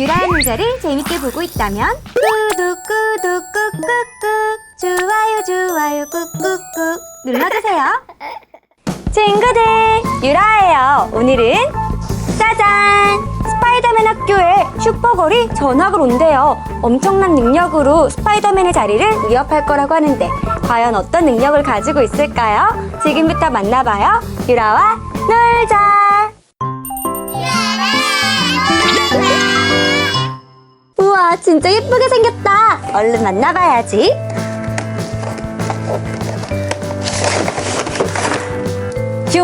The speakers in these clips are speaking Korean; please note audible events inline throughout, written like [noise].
유라의 문제를 재밌게 보고 있다면 구독 구독 꾹꾹꾹 좋아요 좋아요 꾹꾹꾹 눌러주세요. 친구들 유라예요. 오늘은 짜잔! 스파이더맨 학교에 슈퍼걸이 전학을 온대요. 엄청난 능력으로 스파이더맨의 자리를 위협할 거라고 하는데 과연 어떤 능력을 가지고 있을까요? 지금부터 만나봐요. 유라와 놀자 진짜 예쁘게 생겼다. 얼른 만나봐야지. 슝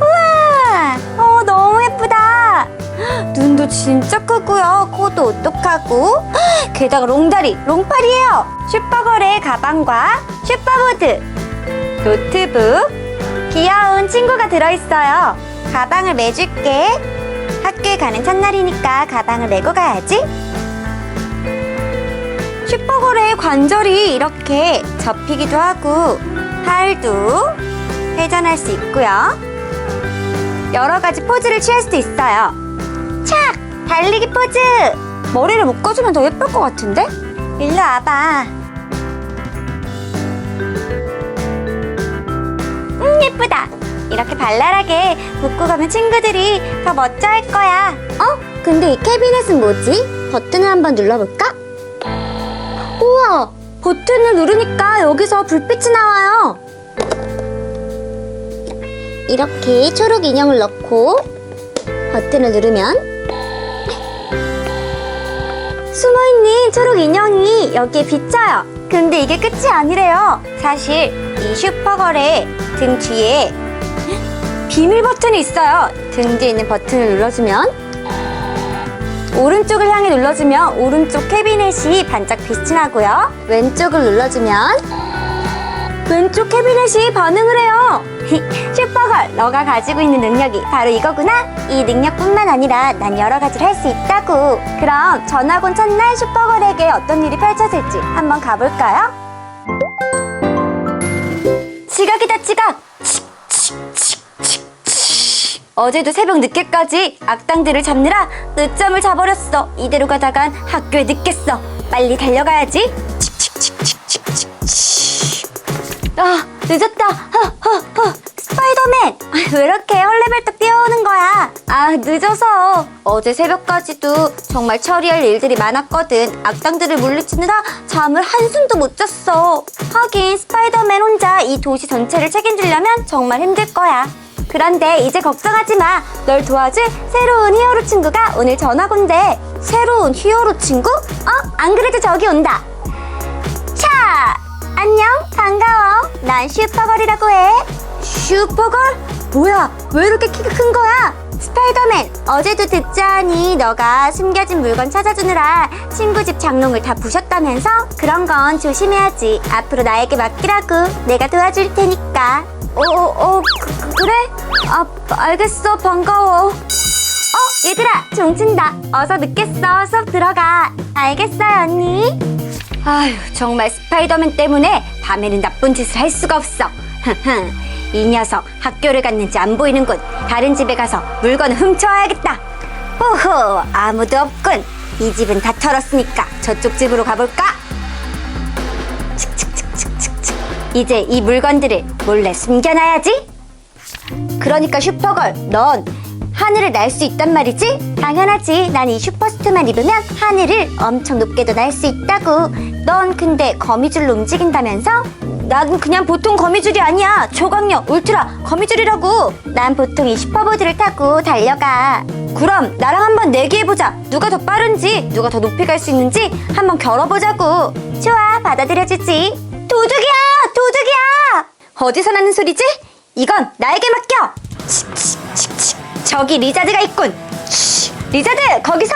우와! 어 너무 예쁘다. 눈도 진짜 크고요. 코도 오똑하고. 게다가 롱다리 롱팔이에요. 슈퍼걸의 가방과 슈퍼보드 노트북. 귀여운 친구가 들어있어요. 가방을 매줄게. 학교에 가는 첫날이니까 가방을 메고 가야지 슈퍼걸의 관절이 이렇게 접히기도 하고 팔도 회전할 수 있고요. 여러 가지 포즈를 취할 수도 있어요. 착! 달리기 포즈! 머리를 묶어주면 더 예쁠 것 같은데? 일로 와봐. 음, 예쁘다. 이렇게 발랄하게 묶고 가면 친구들이 더 멋져 할 거야. 어? 근데 이 캐비넷은 뭐지? 버튼을 한번 눌러볼까? 버튼을 누르니까 여기서 불빛이 나와요. 이렇게 초록 인형을 넣고 버튼을 누르면 숨어있는 초록 인형이 여기에 비쳐요. 근데 이게 끝이 아니래요. 사실 이 슈퍼걸의 등 뒤에 비밀 버튼이 있어요. 등 뒤에 있는 버튼을 눌러주면 오른쪽을 향해 눌러주면 오른쪽 캐비넷이 반짝 빛이 나고요. 왼쪽을 눌러주면 왼쪽 캐비넷이 반응을 해요. [laughs] 슈퍼걸, 너가 가지고 있는 능력이 바로 이거구나. 이 능력뿐만 아니라 난 여러 가지를 할 수 있다고. 그럼 전학 온 첫날 슈퍼걸에게 어떤 일이 펼쳐질지 한번 가볼까요? 지각이다 지각. 어제도 새벽 늦게까지 악당들을 잡느라 늦잠을 자버렸어. 이대로 가다간 학교에 늦겠어. 빨리 달려가야지. 아, 늦었다. 스파이더맨! 아, 왜 이렇게 헐레벌떡 뛰어오는 거야? 아, 늦어서. 어제 새벽까지도 정말 처리할 일들이 많았거든. 악당들을 물리치느라 잠을 한숨도 못 잤어. 하긴 스파이더맨 혼자 이 도시 전체를 책임지려면 정말 힘들 거야. 그런데 이제 걱정하지 마. 널 도와줄 새로운 히어로 친구가 오늘 전학 온대. 새로운 히어로 친구? 어? 안 그래도 저기 온다. 차! 안녕, 반가워. 난 슈퍼걸이라고 해. 슈퍼걸? 뭐야, 왜 이렇게 키가 큰 거야? 스파이더맨, 어제도 듣자니 너가 숨겨진 물건 찾아주느라 친구 집 장롱을 다 부셨다면서? 그런 건 조심해야지. 앞으로 나에게 맡기라고. 내가 도와줄 테니까. 어, 어, 그, 그- 그래? 아, 알겠어. 반가워. 어, 얘들아, 종친다. 어서 늦겠어. 수업 들어가. 알겠어요, 언니. 아휴, 정말 스파이더맨 때문에 밤에는 나쁜 짓을 할 수가 없어. [laughs] 이 녀석 학교를 갔는지 안 보이는군. 다른 집에 가서 물건을 훔쳐와야겠다. 호호, 아무도 없군. 이 집은 다 털었으니까 저쪽 집으로 가볼까? 칙칙칙칙칙칙. 이제 이 물건들을 몰래 숨겨놔야지. 그러니까 슈퍼걸, 넌 하늘을 날 수 있단 말이지? 당연하지. 난 이 슈퍼스트만 입으면 하늘을 엄청 높게도 날 수 있다고. 넌 근데 거미줄로 움직인다면서? 난 그냥 보통 거미줄이 아니야. 초강력, 울트라, 거미줄이라고. 난 보통 이 슈퍼보드를 타고 달려가. 그럼 나랑 한번 내기해보자. 누가 더 빠른지, 누가 더 높이 갈 수 있는지 한번 겨뤄보자고. 좋아, 받아들여주지. 도둑이야! 도둑이야! 어디서 나는 소리지? 이건 나에게 맡겨! 칙칙칙칙. 저기 리자드가 있군! 치, 리자드, 거기서!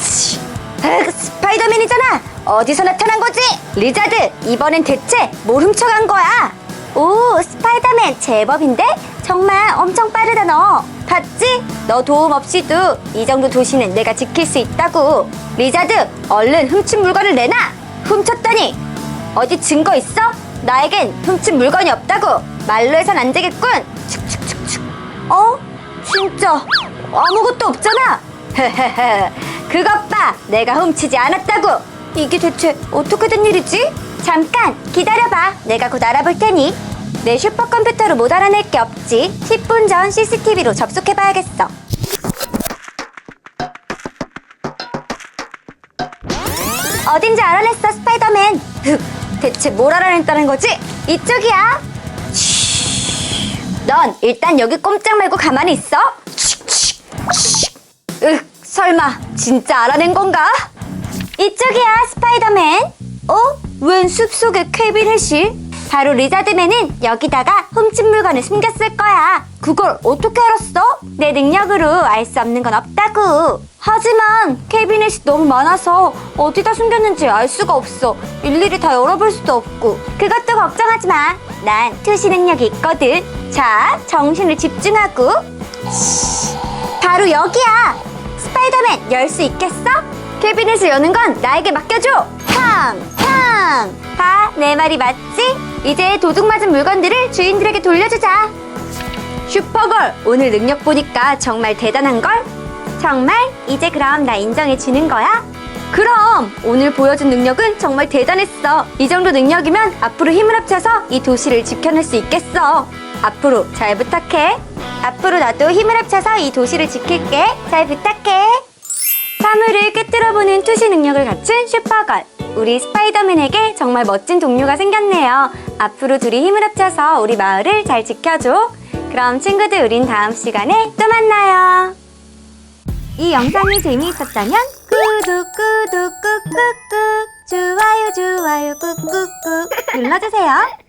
치, 으, 스파이더맨이잖아! 어디서 나타난 거지? 리자드, 이번엔 대체 뭘 훔쳐간 거야? 오, 스파이더맨 제법인데? 정말 엄청 빠르다 너. 봤지? 너 도움 없이도 이 정도 도시는 내가 지킬 수 있다고. 리자드, 얼른 훔친 물건을 내놔! 훔쳤다니! 어디 증거 있어? 나에겐 훔친 물건이 없다고 말로 해선 안 되겠군 축축축축 어? 진짜 아무것도 없잖아 [laughs] 그것 봐! 내가 훔치지 않았다고! 이게 대체 어떻게 된 일이지? 잠깐 기다려봐. 내가 곧 알아볼 테니. 내 슈퍼컴퓨터로 못 알아낼 게 없지. 10분 전 CCTV로 접속해봐야겠어. 어딘지 알아냈어, 스파이더맨. 흑, 대체 뭘 알아냈다는 거지? 이쪽이야. 쉬, 넌 일단 여기 꼼짝 말고 가만히 있어. 으, 설마 진짜 알아낸 건가? 이쪽이야, 스파이더맨. 어? 웬 숲속의 캐비넷이? 바로 리자드맨은 여기다가 훔친 물건을 숨겼을 거야. 그걸 어떻게 알았어? 내 능력으로 알 수 없는 건 없다고. 하지만 캐비넷이 너무 많아서 어디다 숨겼는지 알 수가 없어. 일일이 다 열어볼 수도 없고. 그것도 걱정하지 마. 난 투시 능력이 있거든. 자, 정신을 집중하고. 바로 여기야. 스파이더맨 열 수 있겠어? 캐비넷을 여는 건 나에게 맡겨줘. 팡! 팡! 다내 말이 맞지? 이제 도둑 맞은 물건들을 주인들에게 돌려주자. 슈퍼걸 오늘 능력 보니까 정말 대단한걸? 정말? 이제 그럼 나 인정해 주는 거야? 그럼 오늘 보여준 능력은 정말 대단했어. 이 정도 능력이면 앞으로 힘을 합쳐서 이 도시를 지켜낼 수 있겠어. 앞으로 잘 부탁해. 앞으로 나도 힘을 합쳐서 이 도시를 지킬게. 잘 부탁해. 사물을 꿰뚫어보는 투시 능력을 갖춘 슈퍼걸. 우리 스파이더맨에게 정말 멋진 동료가 생겼네요. 앞으로 둘이 힘을 합쳐서 우리 마을을 잘 지켜줘. 그럼 친구들 우린 다음 시간에 또 만나요. 이 영상이 재미있었다면 구독 구독 꾹꾹꾹 좋아요 좋아요 꾹꾹꾹 눌러주세요.